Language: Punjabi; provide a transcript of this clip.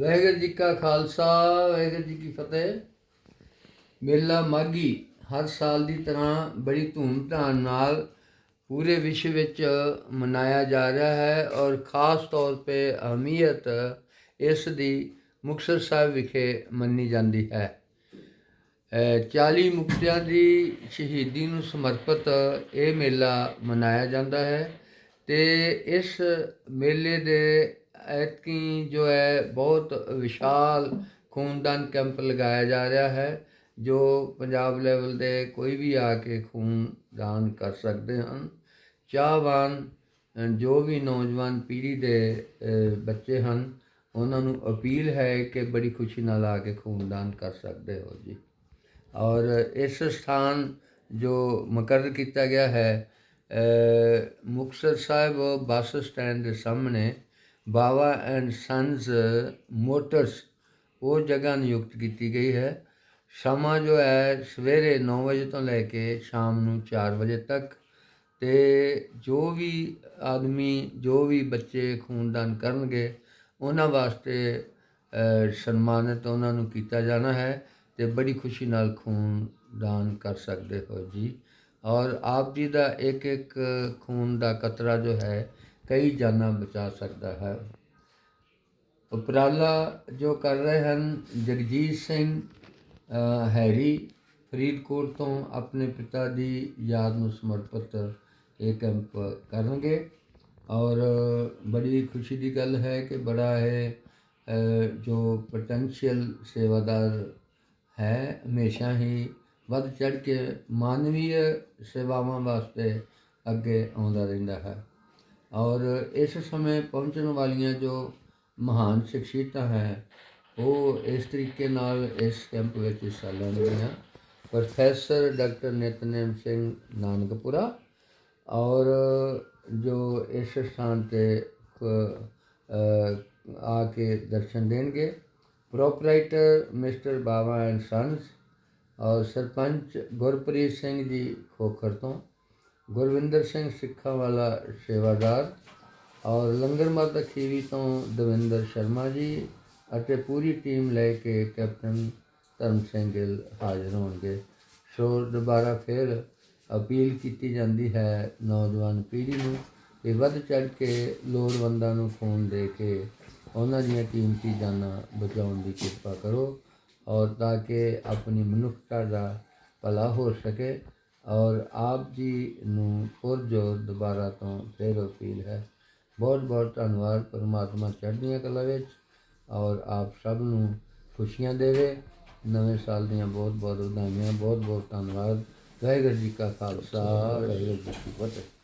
ਵਾਹਿਗੁਰੂ ਜੀ ਕਾ ਖਾਲਸਾ ਵਾਹਿਗੁਰੂ ਜੀ ਕੀ ਫਤਿਹ। ਮੇਲਾ ਮਾਗੀ ਹਰ ਸਾਲ ਦੀ ਤਰ੍ਹਾਂ ਬੜੀ ਧੂਮ-ਧਾਮ ਨਾਲ ਪੂਰੇ ਵਿਸ਼ਵ ਵਿੱਚ ਮਨਾਇਆ ਜਾ ਰਿਹਾ ਹੈ ਔਰ ਖਾਸ ਤੌਰ ਤੇ ਅਹਿਮੀਅਤ ਇਸ ਦੀ ਮੁਕਤਸਰ ਸਾਹਿਬ ਵਿਖੇ ਮੰਨੀ ਜਾਂਦੀ ਹੈ। ਅ, 40 ਮੁਕਤਿਆਂ ਦੀ ਸ਼ਹੀਦੀ ਨੂੰ ਸਮਰਪਿਤ ਇਹ ਮੇਲਾ ਮਨਾਇਆ ਜਾਂਦਾ ਹੈ ਤੇ ਇਸ ਮੇਲੇ ਦੇ ਐਤਕੀ ਜੋ ਹੈ ਬਹੁਤ ਵਿਸ਼ਾਲ ਖੂਨਦਾਨ ਕੈਂਪ ਲਗਾਇਆ ਜਾ ਰਿਹਾ ਹੈ ਜੋ ਪੰਜਾਬ ਲੈਵਲ ਦੇ ਕੋਈ ਵੀ ਆ ਕੇ ਖੂਨ ਦਾਨ ਕਰ ਸਕਦੇ ਹਨ। ਚਾਹਵਾਨ ਜੋ ਵੀ ਨੌਜਵਾਨ ਪੀੜ੍ਹੀ ਦੇ ਬੱਚੇ ਹਨ ਉਹਨਾਂ ਨੂੰ ਅਪੀਲ ਹੈ ਕਿ ਬੜੀ ਖੁਸ਼ੀ ਨਾਲ ਆ ਕੇ ਖੂਨਦਾਨ ਕਰ ਸਕਦੇ ਹੋ ਜੀ। ਔਰ ਇਸ ਸਥਾਨ ਜੋ ਮੁਕਰਰ ਕੀਤਾ ਗਿਆ ਹੈ ਅ, ਮੁਕਤਸਰ ਸਾਹਿਬ ਬੱਸ ਸਟੈਂਡ ਦੇ ਸਾਹਮਣੇ ਬਾਵਾ ਐਂਡ ਸੰਸ ਮੋਟਰਸ, ਉਹ ਜਗ੍ਹਾ ਨਿਯੁਕਤ ਕੀਤੀ ਗਈ ਹੈ। ਸਮਾਂ ਜੋ ਹੈ ਸਵੇਰੇ 9 ਵਜੇ ਤੋਂ ਲੈ ਕੇ ਸ਼ਾਮ ਨੂੰ 4 ਵਜੇ ਤੱਕ ਤੇ ਜੋ ਵੀ ਆਦਮੀ, ਜੋ ਵੀ ਬੱਚੇ ਖੂਨਦਾਨ ਕਰਨਗੇ, ਉਹਨਾਂ ਵਾਸਤੇ ਸਨਮਾਨਿਤ ਉਹਨਾਂ ਨੂੰ ਕੀਤਾ ਜਾਣਾ ਹੈ ਤੇ ਬੜੀ ਖੁਸ਼ੀ ਨਾਲ ਖੂਨ ਦਾਨ ਕਰ ਸਕਦੇ ਹੋ ਜੀ। ਔਰ ਆਪ ਜੀ ਦਾ ਇੱਕ ਇੱਕ ਖੂਨ ਦਾ ਕਤਰਾ ਜੋ ਹੈ ਕਈ ਜਾਨਾਂ ਬਚਾ ਸਕਦਾ ਹੈ। ਉਪਰਾਲਾ ਜੋ ਕਰ ਰਹੇ ਹਨ, ਜਗਜੀਤ ਸਿੰਘ ਹੈਰੀ ਫਰੀਦਕੋਟ ਤੋਂ ਆਪਣੇ ਪਿਤਾ ਦੀ ਯਾਦ ਨੂੰ ਸਮਰਪਿਤ ਇਹ ਕੈਂਪ ਕਰਨਗੇ। ਔਰ ਬੜੀ ਖੁਸ਼ੀ ਦੀ ਗੱਲ ਹੈ ਕਿ ਬੜਾ ਹੈ ਜੋ ਪੋਟੈਂਸ਼ੀਅਲ ਸੇਵਾਦਾਰ ਹੈ, ਹਮੇਸ਼ਾ ਹੀ ਵੱਧ ਚੜ ਕੇ ਮਾਨਵੀ ਸੇਵਾਵਾਂ ਵਾਸਤੇ ਅੱਗੇ ਆਉਂਦਾ ਰਹਿੰਦਾ ਹੈ। ਔਰ ਇਸ ਸਮੇਂ ਪਹੁੰਚਣ ਵਾਲੀਆਂ ਜੋ ਮਹਾਨ ਸ਼ਖਸੀਅਤਾਂ ਹੈ, ਉਹ ਇਸ ਤਰੀਕੇ ਨਾਲ ਇਸ ਕੈਂਪ ਵਿੱਚ ਹਿੱਸਾ ਲੈਣਗੀਆਂ। ਪ੍ਰੋਫੈਸਰ ਡਾਕਟਰ ਨਿਤਨੇਮ ਸਿੰਘ ਨਾਨਕਪੁਰਾ ਔਰ ਜੋ ਇਸ ਸਥਾਨ ਤੇ ਆ ਕੇ ਦਰਸ਼ਨ ਦੇਣਗੇ। Proprietor mister Bawa and sons ਔਰ ਸਰਪੰਚ ਗੁਰਪ੍ਰੀਤ ਸਿੰਘ ਜੀ ਖੋਖਰ ਤੋਂ ਗੁਰਵਿੰਦਰ ਸਿੰਘ ਸਿੱਖਾਂ ਵਾਲਾ ਸੇਵਾਦਾਰ ਔਰ ਲੰਗਰ ਮਾਤਾ ਖੀਵੀ ਤੋਂ ਦਵਿੰਦਰ ਸ਼ਰਮਾ ਜੀ ਅਤੇ ਪੂਰੀ ਟੀਮ ਲੈ ਕੇ ਕੈਪਟਨ ਧਰਮ ਸਿੰਘ ਗਿੱਲ ਹਾਜ਼ਰ ਹੋਣਗੇ। ਸੋ ਦੁਬਾਰਾ ਫਿਰ ਅਪੀਲ ਕੀਤੀ ਜਾਂਦੀ ਹੈ ਨੌਜਵਾਨ ਪੀੜ੍ਹੀ ਨੂੰ ਕਿ ਵੱਧ ਚੜ ਕੇ ਲੋੜਵੰਦਾਂ ਨੂੰ ਫੋਨ ਦੇ ਕੇ ਉਹਨਾਂ ਦੀਆਂ ਕੀਮਤੀ ਜਾਨਾਂ ਬਚਾਉਣ ਦੀ ਕਿਰਪਾ ਕਰੋ ਔਰ ਤਾਂ ਕਿ ਆਪਣੀ ਮਨੁੱਖਤਾ ਦਾ ਭਲਾ ਹੋ ਸਕੇ। ਔਰ ਆਪ ਜੀ ਨੂੰ ਪੁਰਜੋਰ ਦੁਬਾਰਾ ਤੋਂ ਫਿਰ ਅਪੀਲ ਹੈ। ਬਹੁਤ ਬਹੁਤ ਧੰਨਵਾਦ ਪਰਮਾਤਮਾ ਚੜ੍ਹਦੀਆਂ ਕਲਾ ਵਿੱਚ ਔਰ ਆਪ ਸਭ ਨੂੰ ਖੁਸ਼ੀਆਂ ਦੇਵੇ। ਨਵੇਂ ਸਾਲ ਦੀਆਂ ਬਹੁਤ ਬਹੁਤ ਵਧਾਈਆਂ, ਬਹੁਤ ਬਹੁਤ ਧੰਨਵਾਦ। ਵਾਹਿਗੁਰੂ ਜੀ ਕਾ ਖਾਲਸਾ, ਵਾਹਿਗੁਰੂ ਜੀ ਕੀ ਫਤਿਹ।